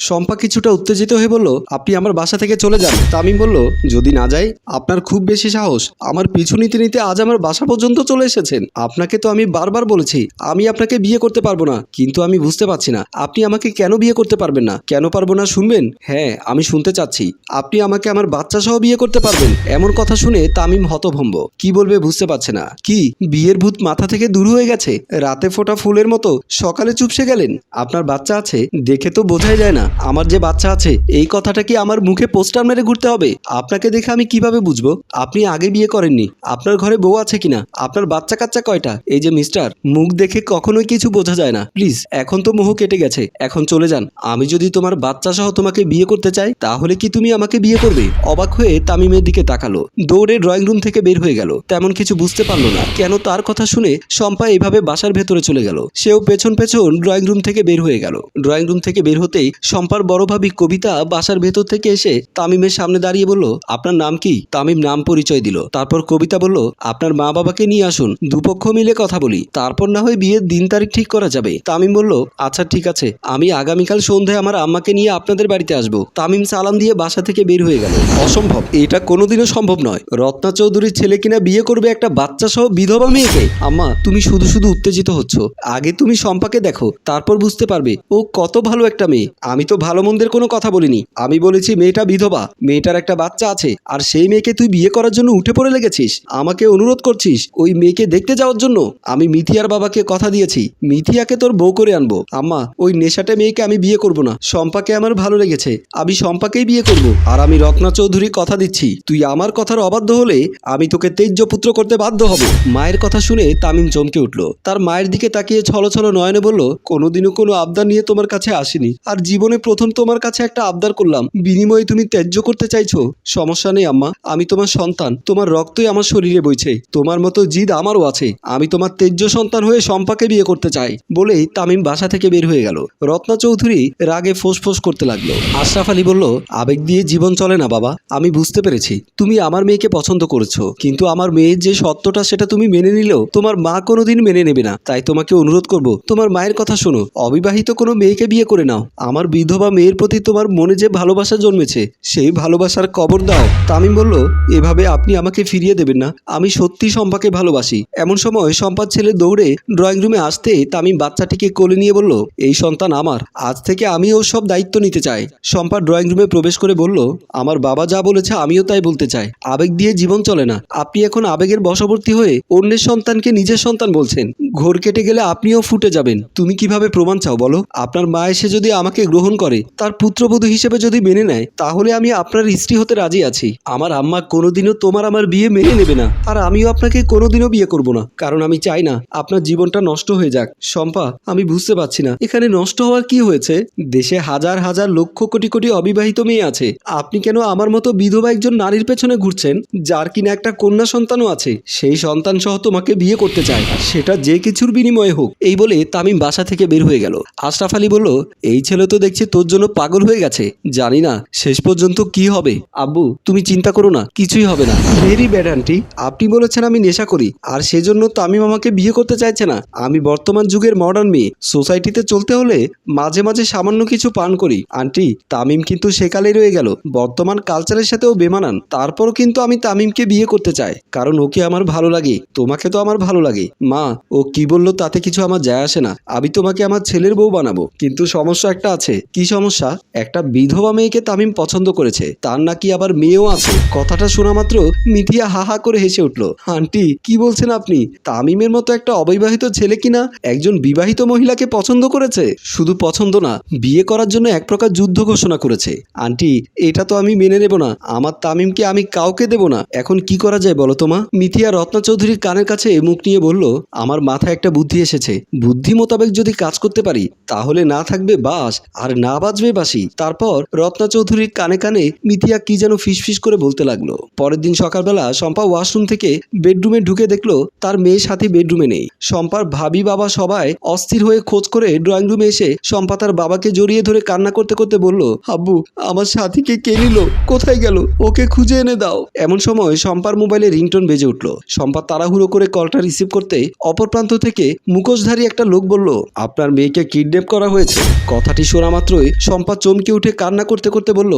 শম্পা কিছুটা উত্তেজিত হয়ে বলল, আপনি আমার বাসা থেকে চলে যান। তামিম বলল, যদি না যাই, আপনার খুব বেশি সাহস। আমার পিছু নিতে নিতে আজ আমার বাসা পর্যন্ত চলে এসেছেন। আপনাকে তো আমি বারবার বলেছি, আমি আপনাকে বিয়ে করতে পারব না। কিন্তু আমি বুঝতে পারছি না, আপনি আমাকে কেন বিয়ে করতে পারবেন না? কেন পারব না শুনবেন? হ্যাঁ আমি শুনতে চাচ্ছি। আপনি আমাকে আমার বাচ্চা সহ বিয়ে করতে পারবেন। এমন কথা শুনে তামিম হতভম্ব। কি বলবে বুঝতে পারছে না। কি, বিয়ের ভূত মাথা থেকে দূর হয়ে গেছে? রাতে ফোটা ফুলের মতো সকালে চুপসে গেলেন? আপনার বাচ্চা আছে, দেখে তো বোঝাই যায় না। আমার যে বাচ্চা আছে, এই কথাটা কি আমার মুখে পোস্টার মেরে ঘুরতে হবে? আপনাকে দেখে আমি কীভাবে বুঝব? আপনি আগে বিয়ে করেননি। আপনার ঘরে বউ আছে কিনা? আপনার বাচ্চা কাচ্চা কয়টা? এই যে মিস্টার, মুখ দেখে কখনোই কিছু বোঝা যায় না। প্লিজ, এখন তো মোহ কেটে গেছে। এখন চলে যান। আমি যদি তোমার বাচ্চা সহ তোমাকে বিয়ে করতে চাই, তাহলে কি তুমি আমাকে বিয়ে করবে? অবাক হয়ে তামিমের দিকে তাকালো। দৌড়ে ড্রয়িং রুম থেকে বের হয়ে গেল। তেমন কিছু বুঝতে পারল না। কেন তার কথা শুনে শম্পা এভাবে বাসার ভেতরে চলে গেল। সেও পেছন পেছন ড্রয়িং রুম থেকে বের হয়ে গেল। ড্রয়িং রুম থেকে বের হতেই শম্পার বড় ভাবি কবিতা বাসার ভেতর থেকে এসে তামিমের সামনে দাঁড়িয়ে বলল, আপনার নাম কি? তামিম নাম পরিচয় দিল। তারপর কবিতা বলল, আপনার মা বাবাকে নিয়ে আসুন, দুপক্ষ মিলে কথা বলি, তারপর না হয় বিয়ের দিন তারিখ ঠিক করা যাবে। তামিম বলল আচ্ছা ঠিক আছে, আমি আগামীকাল সন্ধ্যায় আমার আম্মাকে নিয়ে আপনাদের বাড়িতে আসব। তামিম সালাম দিয়ে বাসা থেকে বের হয়ে গেল। অসম্ভব, এটা কোনোদিনও সম্ভব নয়। রত্না চৌধুরীর ছেলে কিনা বিয়ে করবে একটা বাচ্চা সহ বিধবা মেয়েকে? আম্মা, তুমি শুধু শুধু উত্তেজিত হচ্ছ। আগে তুমি শম্পাকে দেখো, তারপর বুঝতে পারবে, ও কত ভালো একটা মেয়ে। আমি তো ভালো মন্দের কোনো কথা বলিনি। আমি বলেছি, মেয়েটা বিধবা, মেয়েটার একটা বাচ্চা আছে, আর সেই মেয়েকে তুই বিয়ে করার জন্য উঠে পড়ে লেগেছিস। আমাকে অনুরোধ করছিস ওই মেয়েকে দেখতে যাওয়ার জন্য। আমি মিথিয়ার বাবাকে কথা দিয়েছি। মিথিয়াকে তোর বউ করে আনব। আম্মা, ওই নেশাটে মেয়েকে আমি বিয়ে করব না। শম্পাকে আমার ভালো লেগেছে। আমি শম্পাকেই বিয়ে করব। আর আমি রত্না চৌধুরী কথা দিচ্ছি। তুই আমার কথার অবাধ্য হলে আমি তোকে তেজ্য পুত্র করতে বাধ্য হব। মায়ের কথা শুনে তামিম চমকে উঠল। তার মায়ের দিকে তাকিয়ে ছলো ছলো নয়নে বলল, কোনোদিনও কোনো আবদার নিয়ে তোমার কাছে আসিনি। আর জীবনে প্রথম তোমার কাছে একটা আবদার করলাম। বিনিময়ে তুমি ত্যায্য করতে চাইছো? সমস্যা নেই, আম্মা। আমি তোমার সন্তান। তোমার রক্তই আমার শরীরে বইছে। তোমার মতো জিদ আমারও আছে। আমি তোমার তেজ্য সন্তান হয়ে শম্পাকে বিয়ে করতে চাই বলেই তামিম বাসা থেকে বের হয়ে গেল। রত্না চৌধুরী রাগে ফোঁস করতে লাগল। আশরাফ আলী বলল, আবেগ দিয়ে জীবন চলে না, বাবা। আমি বুঝতে পেরেছি। তুমি আমার মেয়েকে পছন্দ করেছ। কিন্তু আমার মেয়ের যে সত্যটা সেটা তুমি মেনে নিলেও তোমার মা কোনোদিন মেনে নেবে না। তাই তোমাকে অনুরোধ করব, তোমার মায়ের কথা শোনো। অবিবাহিত কোনো মেয়েকে বিয়ে করে নাও। আমার বিধবা মেয়ের প্রতি তোমার মনে যে ভালোবাসা জন্মেছে, সেই ভালোবাসার কবর দাও। তামিম বলল, এভাবে আপনি আমাকে ফিরিয়ে দেবেন না। আমি সত্যি শম্পাকে ভালোবাসি। এমন সময় সম্পার ছেলে দৌড়ে ড্রয়িং রুমে আসতে তামিম বাচ্চাটিকে কোলে নিয়ে বলল, এই সন্তান আমার। আজ থেকে আমি ওর সব দায়িত্ব নিতে চাই। শম্পা ড্রয়িং রুমে প্রবেশ করে বলল, আমার বাবা যা বলেছে আমিও তাই বলতে চাই। আবেগ দিয়ে জীবন চলে না। আপনি এখন আবেগের বশবর্তী হয়ে অন্যের সন্তানকে নিজের সন্তান বলছেন। ঘোর কেটে গেলে আপনিও ফুটে যাবেন। তুমি কীভাবে প্রমাণ চাও বলো? আপনার মা এসে যদি আমাকে গ্রহণ করে। তার পুত্রবধূ হিসেবে যদি মেনে নেয়, তাহলে আমি আপনার স্ত্রী হতে রাজি আছি। আমার আম্মা কোনোদিনও তোমার আমার বিয়ে মেনে নেবে না। আর আমিও আপনাকে কোনোদিনও বিয়ে করব না। কারণ আমি চাই না আপনার জীবনটা নষ্ট হয়ে যাক। শম্পা, আমি বুঝতে পারছি না। এখানে নষ্ট হওয়ার কি হয়েছে? দেশে হাজার হাজার লক্ষ কোটি কোটি অবিবাহিত মেয়ে আছে। আপনি কেন আমার মতো বিধবা একজন নারীর পেছনে ঘুরছেন, যার কিনা একটা কন্যা সন্তানও আছে? সেই সন্তান সহ তোমাকে বিয়ে করতে চায়। সেটা যে কিছুর বিনিময়ে হোক। এই বলে তামিম বাসা থেকে বের হয়ে গেল। আশরাফ আলী বলল, এই ছেলে তো দেখছি তোর জন্য পাগল হয়ে গেছে। জানি না শেষ পর্যন্ত কি হবে। আব্বু তুমি চিন্তা করো না কিছুই হবে না। ভেরি ব্যাড আন্টি আপনি বলেছেন আমি নেশা করি আর সেজন্য তামিম আমাকে বিয়ে করতে চাইছে না। আমি বর্তমান যুগের মডার্ন মেয়ে। সোসাইটিতে চলতে হলে মাঝে মাঝে সামান্য কিছু পান করি। আন্টি তামিম কিন্তু সেকালে রয়ে গেল। বর্তমান কালচারের সাথেও বেমানান। তারপরও কিন্তু আমি তামিমকে বিয়ে করতে চাই। কারণ ওকে আমার ভালো লাগে। তোমাকে তো আমার ভালো লাগে। মা ও কি বলল তাতে কিছু আমার যায় আসে না। আমি তোমাকে আমার ছেলের বউ বানাবো। কিন্তু সমস্যা একটা আছে। কি সমস্যা? একটা বিধবা মেয়েকে তামিম পছন্দ করেছে, তার নাকি আবার মেয়েও আছে। কথাটা শোনা মাত্র মিথিয়া হা হা করে হেসে উঠল, আন্টি, কি বলছেন আপনি? তামিমের মতো একটা অবিবাহিত ছেলে কিনা একজন বিবাহিত মহিলাকে পছন্দ করেছে? শুধু পছন্দ না, বিয়ে করার জন্য এক প্রকার যুদ্ধ ঘোষণা করেছে। আন্টি, এটা তো আমি মেনে নেব না। আমার তামিমকে আমি কাউকে দেব না। এখন কি করা যায় বলো তোমা মিথিয়া রত্না চৌধুরীর কানের কাছে মুখ নিয়ে বলল, আমার মাথায় একটা বুদ্ধি এসেছে। বুদ্ধি মোতাবেক যদি কাজ করতে পারি, তাহলে না থাকবে বাস, আর না বাজবে বাসি তারপর রত্না চৌধুরীর কানে কানে মিথিয়া কি যেন ফিসফিস করে বলতে লাগল। পরের দিন সকালবেলা শম্পা ওয়াশরুম থেকে বেডরুমে ঢুকে দেখল তার মেয়ের সাথী বেডরুমে নেই। শম্পার ভাবি বাবা সবাই অস্থির হয়ে খোঁজ করে ড্রয়িং রুমে এসে শম্পা তার বাবাকে জড়িয়ে ধরে কান্না করতে করতে বলল, আব্বু, আমার সাথীকে কে নিল? কোথায় গেল? ওকে খুঁজে এনে দাও। এমন সময় শম্পার মোবাইলে রিংটোন বেজে উঠল। শম্পা তাড়াহুড়ো করে কলটা রিসিভ করতে অপর প্রান্ত থেকে মুখোশধারী একটা লোক বলল, আপনার মেয়েকে কিডন্যাপ করা হয়েছে। কথাটি শোনা মাত্রই শম্পা চমকে উঠে কান্না করতে করতে বলল,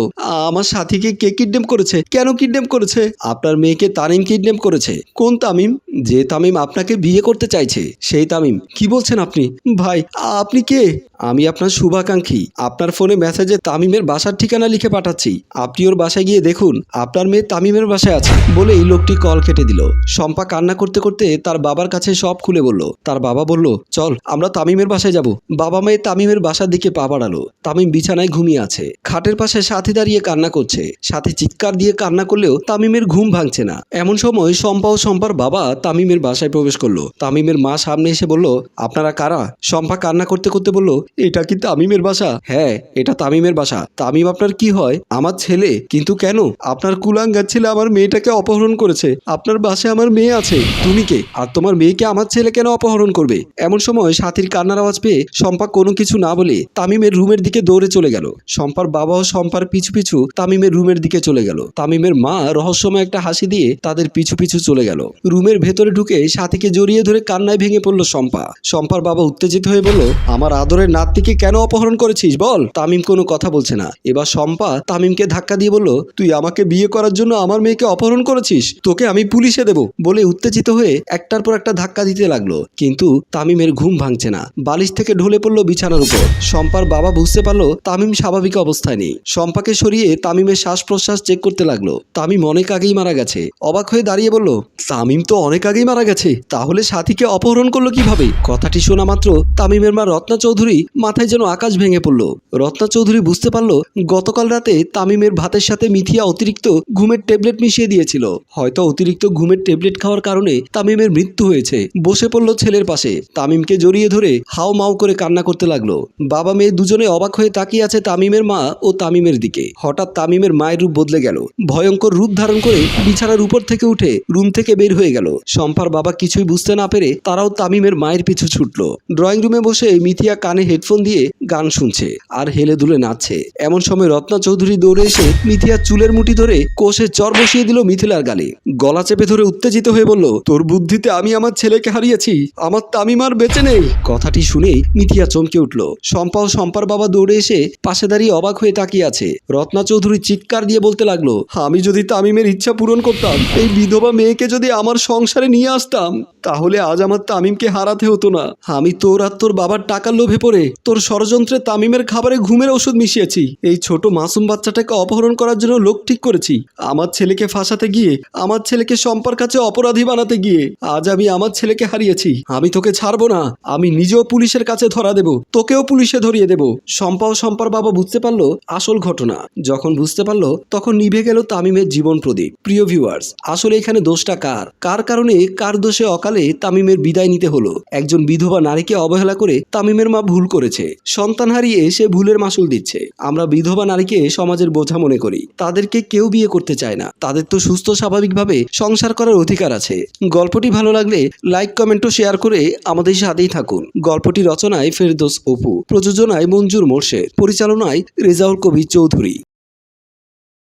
আমার সাথীকে কে কিডন্যাপ করেছে? কেন কিডন্যাপ করেছে? আপনার মেয়েকে তামিম কিডন্যাপ করেছে। কোন তামিম? যে তামিম আপনাকে বিয়ে করতে চাইছে, সেই তামিম। কি বলছেন আপনি? ভাই, আপনি কে? আমি আপনার শুভাকাঙ্ক্ষী। আপনার ফোনে মেসেজে তামিমের বাসার ঠিকানা লিখে পাঠাচ্ছি। আপনি ওর বাসায় গিয়ে দেখুন, আপনার মেয়ে তামিমের বাসায় আছে। বলে এই লোকটি কল কেটে দিল। শম্পা কান্না করতে করতে তার বাবার কাছে সব খুলে বলল। তার বাবা বলল, চল, আমরা তামিমের বাসায় যাব। বাবা মেয়ে তামিমের বাসার দিকে পা বাড়ালো। তামিম বিছানায় ঘুমিয়ে আছে। খাটের পাশে সাথী দাঁড়িয়ে কান্না করছে। সাথী চিৎকার দিয়ে কান্না করলেও তামিমের ঘুম ভাঙছে না। এমন সময় শম্পা ও শম্পার বাবা তামিমের বাসায় প্রবেশ করল। তামিমের মা সামনে এসে বলল, আপনারা কারা? শম্পা কান্না করতে করতে বলল, এটা কি তামিমের বাসা? হ্যাঁ এটা তামিমের বাসা। তামিম, আপনার কি হয়? আমার ছেলে। কিন্তু কেন? আপনার কুলাঙ্গার ছেলে আমার মেয়েটাকে অপহরণ করেছে। আপনার বাসায় আমার মেয়ে আছে। তুমি কে? আর তোমার মেয়েকে আমার ছেলে কেন অপহরণ করবে? এমন সময় সাথীর কান্নার আওয়াজ পেয়ে শম্পা কোনো কিছু না বলে তামিমের রুমের দিকে দৌড়ে চলে গেল। শম্পার বাবা ও শম্পার পিছু পিছু তামিমের রুমের দিকে চলে গেল। তামিমের মা রহস্যময় একটা হাসি দিয়ে তাদের পিছু পিছু চলে গেল। রুমের ভেতরে ঢুকে সাথীকে জড়িয়ে ধরে কান্নায় ভেঙে পড়ল শম্পা। শম্পার বাবা উত্তেজিত হয়ে বলল, আমার আদরের নাতনিকে কেন অপহরণ করেছিস বল? তামিম কোনো কথা বলছে না। এবার শম্পা তামিমকে ধাক্কা দিয়ে বলল, তুই আমাকে বিয়ে করার জন্য আমার মেয়েকে অপহরণ করেছিস? তোকে আমি পুলিশে দেব। বলে উত্তেজিত হয়ে একটার পর একটা ধাক্কা দিতে লাগল। কিন্তু তামিমের ঘুম ভাঙছে না। বালিশ থেকে ঢলে পড়ল বিছানার উপর। শম্পার বাবা বুঝতে পারল তামিম স্বাভাবিক অবস্থায় নেই। শম্পাকে সরিয়ে তামিমের শ্বাস প্রশ্বাস চেক করতে লাগল। তামিম অনেক আগেই মারা গেছে। অবাক হয়ে দাঁড়িয়ে বলল, তামিম তো অনেক আগেই মারা গেছে। তাহলে সাথীকে অপহরণ করল কীভাবে? কথাটি শোনা মাত্র তামিমের মা রত্না চৌধুরী মাথায় যেন আকাশ ভেঙে পড়ল। রত্না চৌধুরী বুঝতে পারল, গতকাল রাতে তামিমের ভাতের সাথে মিথিয়া অতিরিক্ত ঘুমের ট্যাবলেট মিশিয়ে দিয়েছিল। হয়তো অতিরিক্ত ঘুমের ট্যাবলেট খাওয়ার কারণে তামিমের মৃত্যু হয়েছে। বসে পড়ল ছেলের পাশে। তামিমকে জড়িয়ে ধরে হাও মাও করে কান্না করতে লাগল। বাবা মেয়ে দুজনে অবাক হয়ে তাকিয়ে আছে তামিমের মা ও তামিমের দিকে। হঠাৎ তামিমের মায়ের রূপ বদলে গেল। ভয়ঙ্কর রূপ ধারণ করে বিছানার উপর থেকে উঠে রুম থেকে বের হয়ে গেল। শম্পার বাবা কিছুই বুঝতে না পেরে তারাও তামিমের মায়ের পিছু ছুটলো। ড্রয়িং রুমে বসে মিথিয়া কানে হেডফোন দিয়ে গান শুনছে আর হেলে দুলে নাচছে। এমন সময় রত্না চৌধুরী দৌড়ে এসে মিথিয়া চুলের মুঠি ধরে কোষে চর বসিয়ে দিল মিথিলার গালে। গলা চেপে ধরে উত্তেজিত হয়ে বলল, তোর বুদ্ধিতে আমি আমার ছেলেকে হারিয়েছি। আমার তামিমার বেঁচে নেই। কথাটি শুনেই মিথিয়া চমকে উঠল। শম্পা ও শম্পার বাবা দৌড়ে এসে পাশে দাঁড়িয়ে অবাক হয়ে তাকিয়ে আছে। রত্না চৌধুরী চিৎকার দিয়ে বলতে লাগল, আমি যদি তামিমের ইচ্ছা পূরণ করতাম, এই বিধবা মেয়েকে যদি আমার সংসারে নিয়ে আসতাম, তাহলে আজ আমার তামিমকে হারাতে হতো না। আমি তোর আর তোর বাবার টাকার লোভে পড়ে, তোর ষড়যন্ত্রে তামিমের খাবারে ঘুমের ওষুধ মিশিয়েছি। এই ছোট মাসুম বাচ্চাটাকে অপহরণ করার জন্য লোক ঠিক করেছি। আমার ছেলেকে ফাঁসাতে গিয়ে, আমার ছেলেকে সম্পার কাছে অপরাধী বানাতে গিয়ে, আজ আমি আমার ছেলেকে হারিয়েছি। আমি তোকে ছাড়বো না, আমি নিজেও পুলিশের কাছে ধরা দেব, তোকেও পুলিশে ধরিয়ে দেব। শম্পা ও শম্পার বাবা বুঝতে পারল আসল ঘটনা। যখন বুঝতে পারল, তখন নিভে গেল তামিমের জীবন প্রদীপ। প্রিয় ভিউয়ার্স আসলে এখানে দোষটা কার? কার কারণে, কার দোষে অকালে তামিমের বিদায় নিতে হলো? একজন বিধবা নারীকে অবহেলা করে তামিমের মা ভুল করেছে। সন্তান হারিয়ে সে ভুলের মাসুল দিচ্ছে। আমরা বিধবা নারীকে সমাজের বোঝা মনে করি। তাদেরকে কেউ বিয়ে করতে চায় না। তাদের তো সুস্থ স্বাভাবিকভাবে সংসার করার অধিকার আছে। গল্পটি ভালো লাগলে লাইক, কমেন্ট ও শেয়ার করে আমাদের সাথেই থাকুন। গল্পটি রচনায় ফেরদোস অপু, প্রযোজনায় মঞ্জুর মোর্শেদ পরিচালনায় রেজাউল কবির চৌধুরী।